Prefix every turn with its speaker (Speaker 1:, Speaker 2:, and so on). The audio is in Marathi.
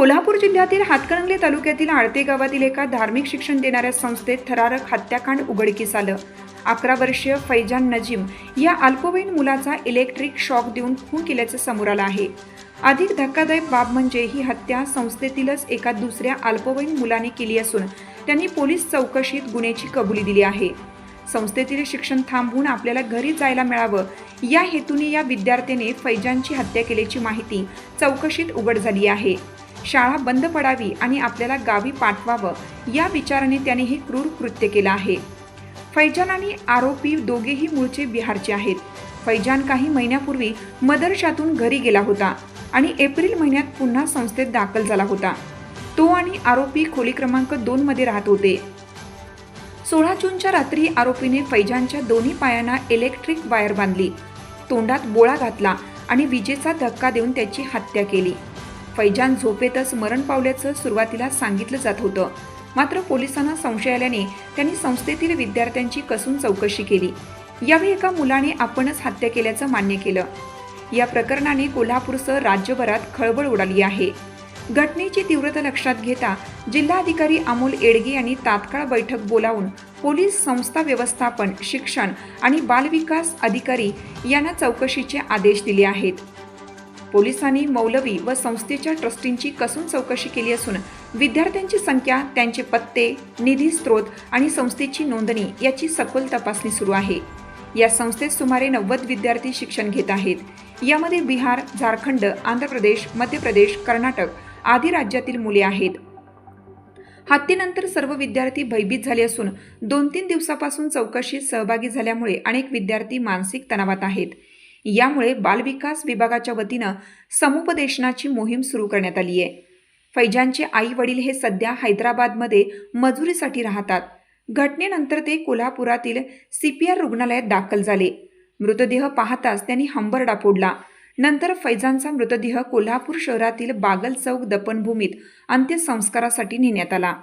Speaker 1: कोल्हापूर जिल्ह्यातील हातकणंगले तालुक्यातील आळते गावातील एका धार्मिक शिक्षण देणाऱ्या संस्थेत थरारक हत्याकांड उघडकीस आलं. अकरा वर्षीय फैजान नजीम या अल्पवयीन मुलाचा इलेक्ट्रिक शॉक देऊन खून केल्याचं समोर आलं आहे. अधिक धक्कादायक बाब म्हणजे ही हत्या संस्थेतीलच एका दुसऱ्या अल्पवयीन मुलाने केली असून त्यांनी पोलीस चौकशीत गुन्ह्याची कबुली दिली आहे. संस्थेतील शिक्षण थांबवून आपल्याला घरी जायला मिळावं या हेतूने या विद्यार्थ्याने फैजानची हत्या केल्याची माहिती चौकशीत उघड झाली आहे. शाळा बंद पडावी आणि आपल्याला गावी पाठवावं या विचाराने त्याने हे क्रूर कृत्य केलं आहे. फैजान आणि आरोपी दोघेही मूळचे बिहारचे आहेत. फैजान काही महिन्यापूर्वी मदरशातून घरी गेला होता आणि एप्रिल महिन्यात पुन्हा संस्थेत दाखल झाला होता. तो आणि आरोपी खोली क्रमांक दोन मध्ये राहत होते. सोळा जूनच्या रात्री आरोपीने फैजानच्या दोन्ही पायांना इलेक्ट्रिक वायर बांधली. तोंडात बोळा घातला आणि विजेचा धक्का देऊन त्याची हत्या केली. फैजान झोपेतच मरण पावल्याचं सुरुवातीला सांगितलं जात होतं. मात्र पोलिसांना संशय आल्याने त्यांनी संस्थेतील विद्यार्थ्यांची कसून चौकशी केली. यावेळी एका मुलाने आपणच हत्या केल्याचं मान्य केलं. या प्रकरणाने कोल्हापूरसह राज्यभरात खळबळ उडाली आहे. घटनेची तीव्रता लक्षात घेता जिल्हाधिकारी अमोल एडगे यांनी तात्काळ बैठक बोलावून पोलीस संस्था व्यवस्थापन शिक्षण आणि बालविकास अधिकारी यांना चौकशीचे आदेश दिले आहेत. पोलिसांनी मौलवी व संस्थेच्या ट्रस्टींची कसून चौकशी केली असून विद्यार्थ्यांची संख्या त्यांचे पत्ते निधी स्रोत आणि संस्थेची नोंदणी याची सखोल तपासणी सुरू आहे. या संस्थेत सुमारे नव्वद विद्यार्थी शिक्षण घेत आहेत. यामध्ये बिहार झारखंड आंध्र प्रदेश मध्य प्रदेश कर्नाटक आदी राज्यातील मुले आहेत. हत्येनंतर सर्व विद्यार्थी भयभीत झाले असून दोन तीन दिवसापासून चौकशीत सहभागी झाल्यामुळे अनेक विद्यार्थी मानसिक तणावात आहेत. यामुळे बालविकास विभागाच्या वतीनं समुपदेशनाची मोहीम सुरू करण्यात आली आहे. फैजानचे आई वडील हे सध्या हैदराबादमध्ये मजुरीसाठी राहतात. घटनेनंतर ते कोल्हापुरातील सी पी आर रुग्णालयात दाखल झाले. मृतदेह पाहताच त्यांनी हंबरडा फोडला. नंतर फैजानचा मृतदेह कोल्हापूर शहरातील बागल चौक दफनभूमीत अंत्यसंस्कारासाठी नेण्यात आला.